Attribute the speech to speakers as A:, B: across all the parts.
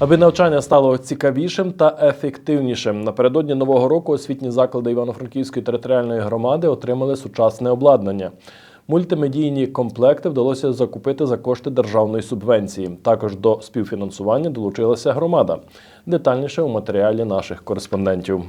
A: Аби навчання стало цікавішим та ефективнішим. Напередодні нового року освітні заклади Івано-Франківської територіальної громади отримали сучасне обладнання. Мультимедійні комплекти вдалося закупити за кошти державної субвенції. Також до співфінансування долучилася громада. Детальніше у матеріалі наших кореспондентів.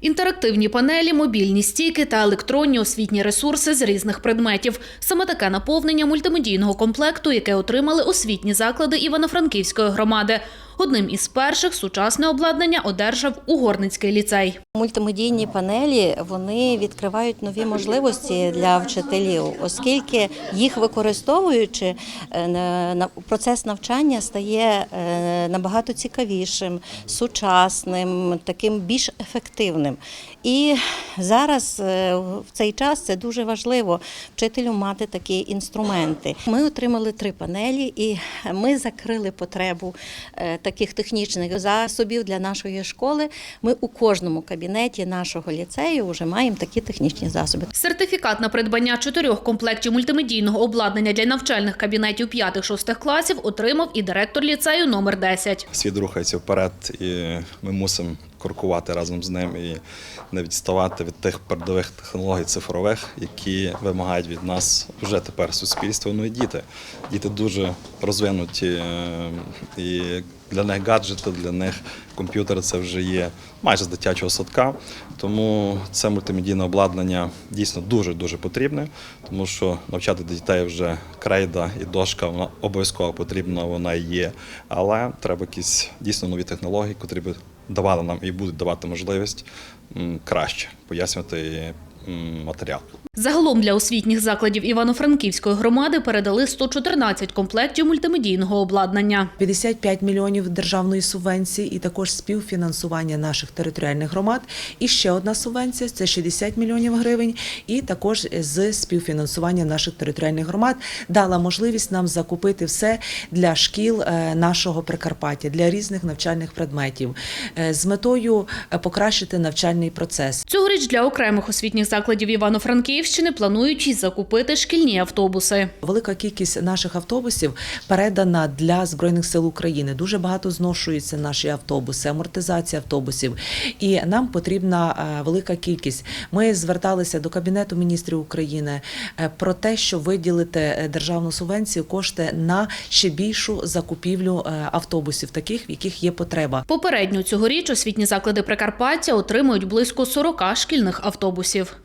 B: Інтерактивні панелі, мобільні стійки та електронні освітні ресурси з різних предметів. Саме таке наповнення мультимедійного комплекту, яке отримали освітні заклади Івано-Франківської громади. Одним із перших сучасне обладнання одержав Угорницький ліцей.
C: Мультимедійні панелі вони відкривають нові можливості для вчителів, оскільки їх використовуючи, е, процес навчання стає е, набагато цікавішим, сучасним, таким більш ефективним. І зараз е, в цей час це дуже важливо вчителю мати такі інструменти. Ми отримали три панелі, і ми закрили потребу таких технічних засобів для нашої школи. Ми у кожному кабінеті нашого ліцею вже маємо такі технічні засоби.
B: Сертифікат на придбання чотирьох комплектів мультимедійного обладнання для навчальних кабінетів 5-6 класів отримав і директор ліцею номер 10.
D: світ рухається вперед, і ми мусимо крокувати разом з ним і не відставати від тих передових технологій цифрових, які вимагають від нас вже тепер суспільство. Ну і діти. Діти дуже розвинуті, е, і для них гаджети, для них комп'ютери це вже є майже з дитячого садка. Тому це мультимедійне обладнання дійсно дуже дуже потрібне, тому що навчати дітей вже крейда і дошка вона обов'язково потрібна, вона є. Але треба якісь дійсно нові технології, котрі би давали нам і будуть давати можливість краще пояснювати матеріал.
B: Загалом для освітніх закладів Івано-Франківської громади передали 114 комплектів мультимедійного обладнання.
E: 55 мільйонів державної субвенції і також співфінансування наших територіальних громад. І ще одна субвенція це 60 мільйонів гривень. І також з співфінансування наших територіальних громад дала можливість нам закупити все для шкіл е, нашого Прикарпаття, для різних навчальних предметів е, з метою е, покращити навчальний процес.
B: Цьогоріч для окремих освітніх закладів Івано-Франківщини планують закупити шкільні автобуси.
E: Велика кількість наших автобусів передана для збройних сил України. Дуже багато зношуються наші автобуси, амортизація автобусів, і нам потрібна е, велика кількість. Ми зверталися до кабінету міністрів України е, про те, що виділити е, державну субвенцію кошти на ще більшу закупівлю автобусів, таких в яких є потреба.
B: Попередньо цьогоріч освітні заклади Прикарпаття отримують близько 40 шкільних автобусів.